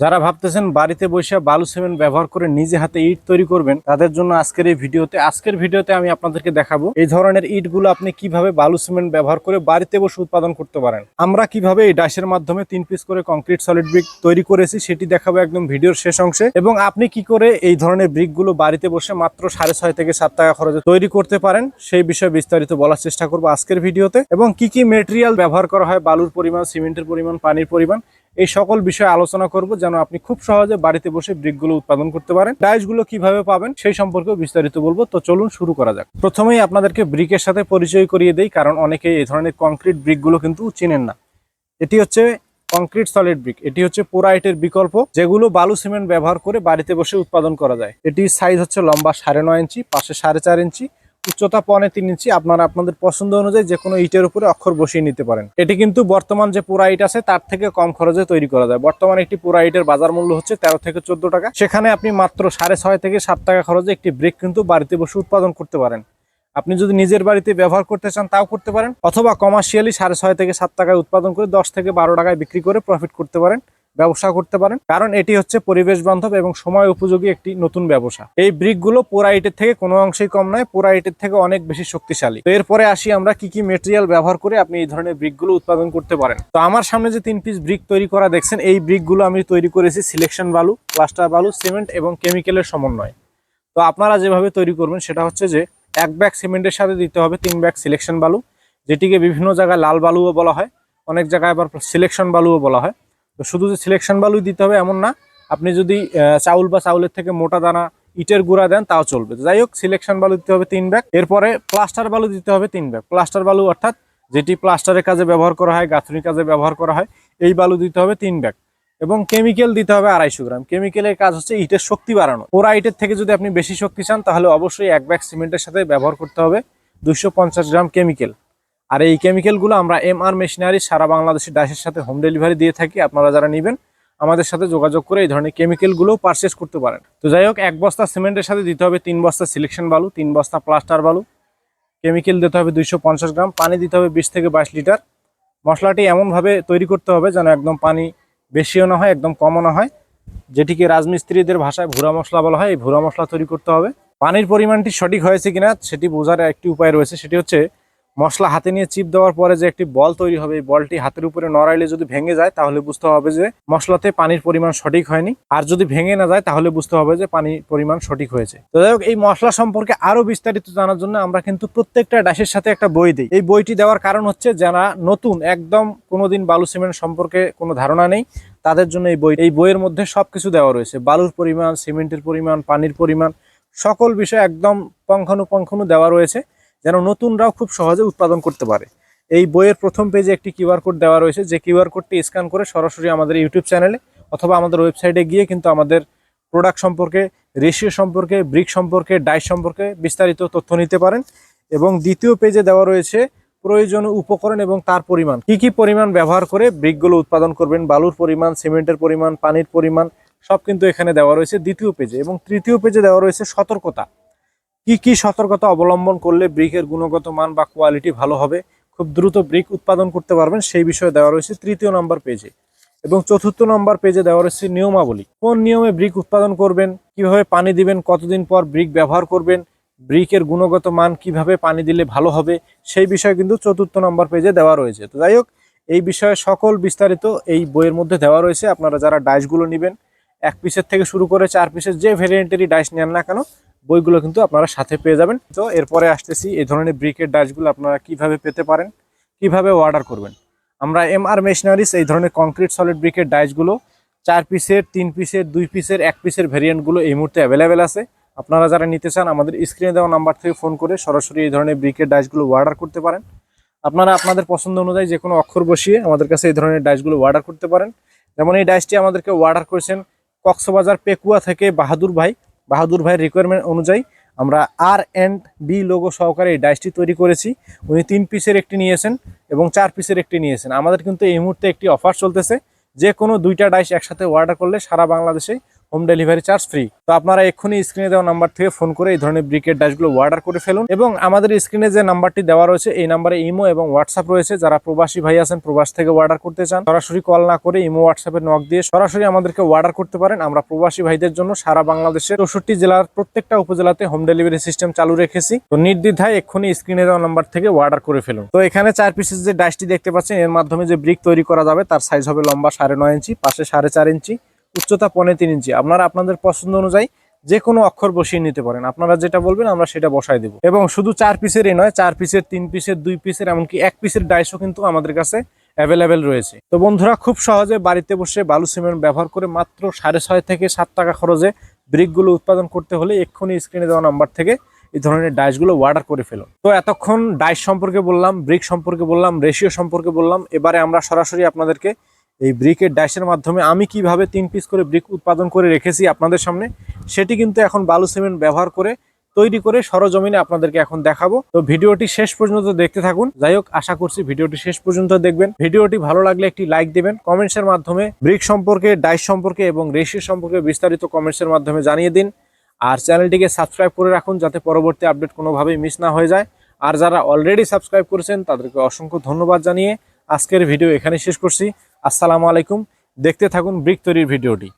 যারা ভাবতেছেন বাড়িতে বসে বালু সিমেন্ট ব্যবহার করে নিজে হাতে ইট তৈরি করবেন, তাদের জন্য আজকের এই ভিডিওতে, আজকের ভিডিওতে আমি আপনাদেরকে দেখাবো এই ধরনের ইটগুলো আপনি কীভাবে বালু সিমেন্ট ব্যবহার করে বাড়িতে বসে উৎপাদন করতে পারেন। আমরা কীভাবে এই ডাইসের মাধ্যমে তিন পিস করে কংক্রিট, সলিড ব্রিক তৈরি করেছি সেটি দেখাবো একদম ভিডিওর শেষ অংশে। এবং আপনি কি করে এই ধরনের ব্রিকগুলো বাড়িতে বসে মাত্র সাড়ে ছয় থেকে সাত টাকা খরচে তৈরি করতে পারেন, সেই বিষয়ে বিস্তারিত বলার চেষ্টা করব আজকের ভিডিওতে। এবং কি কি মেটেরিয়াল ব্যবহার করা হয়, বালুর পরিমাণ, সিমেন্টের পরিমাণ, পানির পরিমাণ এই সকল বিষয়ে আলোচনা করব যেন আপনি খুব সহজে বাড়িতে বসে ব্রিকগুলো উৎপাদন করতে পারেন। ডাইসগুলো কীভাবে পাবেন সেই সম্পর্কেও বিস্তারিত বলব। তো চলুন শুরু করা যাক। প্রথমেই আপনাদেরকে ব্রিকের সাথে পরিচয় করিয়ে দেই, কারণ অনেকেই এই ধরনের কংক্রিট ব্রিকগুলো কিন্তু চিনেন না। এটি হচ্ছে কংক্রিট সলিড ব্রিক। এটি হচ্ছে পোরাইটের বিকল্প, যেগুলো বালু সিমেন্ট ব্যবহার করে বাড়িতে বসে উৎপাদন করা যায়। এটির সাইজ হচ্ছে লম্বা সাড়ে নয় ইঞ্চি, পাশে সাড়ে চার ইঞ্চি উচ্চতা পনে তিন ইঞ্চি, আপনারা আপনাদের পছন্দ অনুযায়ী যে কোনো ইটের উপরে অক্ষর বসিয়ে নিতে পারেন। এটি কিন্তু বর্তমান যে পুরা ইট আছে, তার থেকে কম খরচে তৈরি করা যায়। বর্তমানে একটি পুরা ইটের বাজার মূল্য হচ্ছে তেরো থেকে চোদ্দ টাকা। সেখানে আপনি মাত্র সাড়ে ছয় থেকে সাত টাকা খরচে একটি ব্রিক কিন্তু বাড়িতে বসে উৎপাদন করতে পারেন। আপনি যদি নিজের বাড়িতে ব্যবহার করতে চান, তাও করতে পারেন। অথবা কমার্শিয়ালি সাড়ে ছয় থেকে সাত টাকায় উৎপাদন করে দশ থেকে বারো টাকায় বিক্রি করে প্রফিট করতে পারেন। ব্যবসা করতে পারেন। কারণ এটি হচ্ছে পরিবেশ বান্ধব এবং সময় উপযোগী একটি নতুন ব্যবসা। এই ব্রিকগুলো পোড়া ইটের থেকে কোনো অংশেই কম নয়, পোড়া ইটের থেকে অনেক বেশি শক্তিশালী। তো এরপরে আসি আমরা কি কি মেটেরিয়াল ব্যবহার করে আপনি এই ধরনের ব্রিকগুলো উৎপাদন করতে পারেন। তো আমার সামনে যে তিন পিস ব্রিক তৈরি করা দেখছেন, এই ব্রিকগুলো আমি তৈরি করেছি সিলেকশন বালু প্লাস্টার বালু সিমেন্ট এবং কেমিক্যালের সমন্বয়। তো আপনারা যেভাবে তৈরি করবেন সেটা হচ্ছে যে এক ব্যাগ সিমেন্টের সাথে দিতে হবে তিন ব্যাগ সিলেকশন বালু, যেটিকে বিভিন্ন জায়গায় লাল বালুও বলা হয়, অনেক জায়গায় আবার সিলেকশন বালুও বলা হয়। তো শুধু যে সিলেকশন বালুই দিতে হবে এমন না, আপনি যদি চাউল বা চাউলের থেকে মোটা দানা, ইটের গুঁড়া দেন, তাও চলবে। যাই হোক সিলেকশন বালু দিতে হবে তিন ব্যাগ। এরপরে প্লাস্টার বালু দিতে হবে তিন ব্যাগ। প্লাস্টার বালু অর্থাৎ যেটি প্লাস্টারের কাজে ব্যবহার করা হয়, গাঁথনির কাজে ব্যবহার করা হয়, এই বালু দিতে হবে তিন ব্যাগ। এবং কেমিক্যাল দিতে হবে আড়াইশো গ্রাম। কেমিক্যালের কাজ হচ্ছে ইটের শক্তি বাড়ানো। পোড়া ইটের থেকে যদি আপনি বেশি শক্তি চান, তাহলে অবশ্যই এক ব্যাগ সিমেন্টের সাথে ব্যবহার করতে হবে। দুশো গ্রাম কেমিক্যাল আর এই কেমিক্যালগুলো আমরা এম আর মেশিনারি সারা বাংলাদেশের ডাইসের সাথে হোম ডেলিভারি দিয়ে থাকি, আপনারা যারা নেবেন, আমাদের সাথে যোগাযোগ করে এই ধরনের কেমিক্যালগুলো পারচেস করতে পারেন। তো যাই হোক, এক বস্তা সিমেন্টের সাথে দিতে হবে তিন বস্তা সিলেকশন বালু, তিন বস্তা প্লাস্টার বালু। কেমিক্যাল দিতে হবে দুইশো পঞ্চাশ গ্রাম, পানি দিতে হবে বিশ থেকে বাইশ লিটার। মশলাটি এমনভাবে তৈরি করতে হবে যেন একদম পানি বেশিও না হয়, একদম কমও না হয়। যেটিকে রাজমিস্ত্রিদের ভাষায় ভুরা মশলা বলা হয়, এই ভুরা মশলা তৈরি করতে হবে। পানির পরিমাণটি সঠিক হয়েছে কিনা, সেটি বোঝার একটি উপায় রয়েছে, সেটি হচ্ছে মশলা হাতে নিয়ে চিপ দেওয়ার পরে যে একটি বল তৈরি হবে, এই বলটি হাতের উপরে নড়াইলে যদি ভেঙে যায়, তাহলে বুঝতে হবে যে মশলাতে পানির পরিমাণ সঠিক হয়নি। আর যদি ভেঙে না যায়, তাহলে বুঝতে হবে যে পানির পরিমাণ সঠিক হয়েছে। তো যাই হোক, এই মশলা সম্পর্কে আরও বিস্তারিত জানার জন্য আমরা কিন্তু প্রত্যেকটা ডাশের সাথে একটা বই দিই। এই বইটি দেওয়ার কারণ হচ্ছে যারা নতুন, একদম কোনোদিন বালু সিমেন্ট সম্পর্কে কোনো ধারণা নেই, তাদের জন্য এই বই, এই বইয়ের মধ্যে সবকিছু দেওয়া রয়েছে। বালুর পরিমাণ, সিমেন্টের পরিমাণ, পানির পরিমাণ, সকল বিষয় একদম পঙ্খানুপঙ্খানু দেওয়া রয়েছে। যেন নতুনরাও খুব সহজে উৎপাদন করতে পারে। এই বইয়ের প্রথম পেজে একটি কিউআর কোড দেওয়া রয়েছে। যে কিউআর কোডটি স্ক্যান করে সরাসরি আমাদের ইউটিউব চ্যানেলে অথবা আমাদের ওয়েবসাইটে গিয়ে কিন্তু আমাদের প্রোডাক্ট সম্পর্কে রেশিও সম্পর্কে ব্রিক সম্পর্কে ডাইস সম্পর্কে বিস্তারিত তথ্য নিতে পারেন। এবং দ্বিতীয় পেজে দেওয়া রয়েছে প্রয়োজনীয় উপকরণ এবং তার পরিমাণ। কি কি পরিমাণ ব্যবহার করে ব্রিকগুলো উৎপাদন করবেন? বালুর পরিমাণ, সিমেন্টের পরিমাণ, পানির পরিমাণ সব কিন্তু এখানে দেওয়া রয়েছে দ্বিতীয় পেজে এবং তৃতীয় পেজে দেওয়া রয়েছে সতর্কতা। কি কি সতর্কতা অবলম্বন করলে ব্রিকের গুণগত মান বা কোয়ালিটি ভালো হবে? খুব দ্রুত ব্রিক উৎপাদন করতে পারবেন, সেই বিষয়ে দেওয়া রয়েছে তৃতীয় নম্বর পেজে। এবং চতুর্থ নম্বর পেজে দেওয়া রয়েছে নিয়মাবলী। কোন নিয়মে ব্রিক উৎপাদন করবেন, কীভাবে পানি দিবেন, কতদিন পর ব্রিক ব্যবহার করবেন, ব্রিকের গুণগত মান কীভাবে পানি দিলে ভালো হবে, সেই বিষয়ে কিন্তু চতুর্থ নম্বর পেজে দেওয়া রয়েছে। তো যাই হোক, এই বিষয়ে সকল বিস্তারিত এই বইয়ের মধ্যে দেওয়া রয়েছে। আপনারা যারা ডাইসগুলো নেবেন, এক পিসের থেকে শুরু করে চার পিসের যে ভেরিয়েন্টেরই ডাইস নেন না কেন বইগুলো কিন্তু আপনারা সাথে পেয়ে যাবেন। তো এরপরে আসতেছি, এই ধরনের ব্রিকের ডাইসগুলো আপনারা কীভাবে পেতে পারেন, কীভাবে অর্ডার করবেন। আমরা এম আর মেশিনারিস, এই ধরনের কংক্রিট সলিড ব্রিকের ডাইসগুলো চার পিসের, তিন পিসের, দুই পিসের, এক পিসের ভেরিয়েন্টগুলো এই মুহূর্তে অ্যাভেলেবেল আছে। আপনারা যারা নিতে চান, আমাদের স্ক্রিনে দেওয়া নাম্বার থেকে ফোন করে সরাসরি এই ধরনের ব্রিকের ডাইসগুলো অর্ডার করতে পারেন। আপনারা আপনাদের পছন্দ অনুযায়ী যে কোনো অক্ষর বসিয়ে আমাদের কাছে এই ধরনের ডাইসগুলো অর্ডার করতে পারেন। যেমন এই ডাইসটি আমাদেরকে অর্ডার করেছেন কক্সবাজার পেকুয়া থেকে বাহাদুর ভাই। বাহাদুর ভাইয়ের রিকোয়ারমেন্ট অনুযায়ী আমরা আর অ্যান্ড বি লোগো সহকারে এই ডাইসটি তৈরি করেছি। উনি তিন পিসের একটি নিয়েছেন এবং চার পিসের একটি নিয়েছেন। আমাদের কিন্তু এই মুহূর্তে একটি অফার চলতেছে। যে কোনো দুইটা ডাইস একসাথে অর্ডার করলে সারা বাংলাদেশে হোম ডেলিভারি চার্জ ফ্রি। তো আপনারা এক্ষুনি স্ক্রিনে দেওয়া নাম্বার থেকে ফোন করে এই ধরনের ব্রিকের ডাশগুলো অর্ডার করে ফেলুন এবং আমাদের স্ক্রিনে যে নাম্বারটি দেওয়া রয়েছে, এই নাম্বারে ইমো এবং হোয়াটসঅ্যাপ রয়েছে। যারা প্রবাসী ভাই আছেন, প্রবাস থেকে অর্ডার করতে চান, সরাসরি কল না করে ইমো, হোয়াটসঅ্যাপে নক দিয়ে সরাসরি আমাদেরকে অর্ডার করতে পারেন। আমরা প্রবাসী ভাইদের জন্য সারা বাংলাদেশের চৌষট্টি জেলার প্রত্যেকটা উপজেলাতে হোম ডেলিভারি সিস্টেম চালু রেখেছি। তো নির্দ্বিধায় এক্ষুনি স্ক্রিনে দেওয়া নাম্বার থেকে অর্ডার করে ফেলুন। তো এখানে চার পিসের যে ডাইসটি দেখতে পাচ্ছেন, এর মাধ্যমে যে ব্রিক তৈরি করা যাবে, তার সাইজ হবে লম্বা সাড়ে নয় ইঞ্চি পাশে সাড়ে চার ইঞ্চি উচ্চতা পনেরো তিন ইঞ্চি। আপনারা আপনাদের পছন্দ অনুযায়ী যে কোনো অক্ষর বসিয়ে নিতে পারেন। আপনারা যেটা বলবেন, আমরা সেটা বসাই দেবো। এবং শুধু চার পিসেরই নয়, চার পিসের, তিন পিসের, দুই পিসের, এমনকি এক পিসের ডাইসও কিন্তু আমাদের কাছে অ্যাভেলেবেল রয়েছে। তো বন্ধুরা, খুব সহজে বাড়িতে বসে বালু সিমেন্ট ব্যবহার করে মাত্র সাড়ে ছয় থেকে সাত টাকা খরচে ব্রিকগুলো উৎপাদন করতে হলে এক্ষুনি স্ক্রিনে দেওয়া নাম্বার থেকে এই ধরনের ডাইসগুলো অর্ডার করে ফেলুন। তো এতক্ষণ ডাইস সম্পর্কে বললাম ব্রিক সম্পর্কে বললাম রেশিও সম্পর্কে বললাম। এবারে আমরা সরাসরি আপনাদেরকে এই ব্রিকের ডাইসের মাধ্যমে আমি কীভাবে তিন পিস করে ব্রিক উৎপাদন করে রেখেছি আপনাদের সামনে, সেটি কিন্তু এখন বালু সিমেন্ট ব্যবহার করে তৈরি করে সরজমিনে আপনাদেরকে এখন দেখাবো। তো ভিডিওটি শেষ পর্যন্ত দেখতে থাকুন। যাই হোক, আশা করছি ভিডিওটি শেষ পর্যন্ত দেখবেন। ভিডিওটি ভালো লাগলে একটি লাইক দেবেন, কমেন্টসের মাধ্যমে ব্রিক সম্পর্কে, ডাইস সম্পর্কে এবং রেশিও সম্পর্কে বিস্তারিত কমেন্টসের মাধ্যমে জানিয়ে দিন। আর চ্যানেলটিকে সাবস্ক্রাইব করে রাখুন যাতে পরবর্তী আপডেট কোনোভাবেই মিস না হয়ে যায়। আর যারা অলরেডি সাবস্ক্রাইব করেছেন, তাদেরকে অসংখ্য ধন্যবাদ জানিয়ে আজকের ভিডিও এখানে শেষ করছি। আসসালামু আলাইকুম। দেখতে থাকুন ব্রিক তৈরির ভিডিওটি।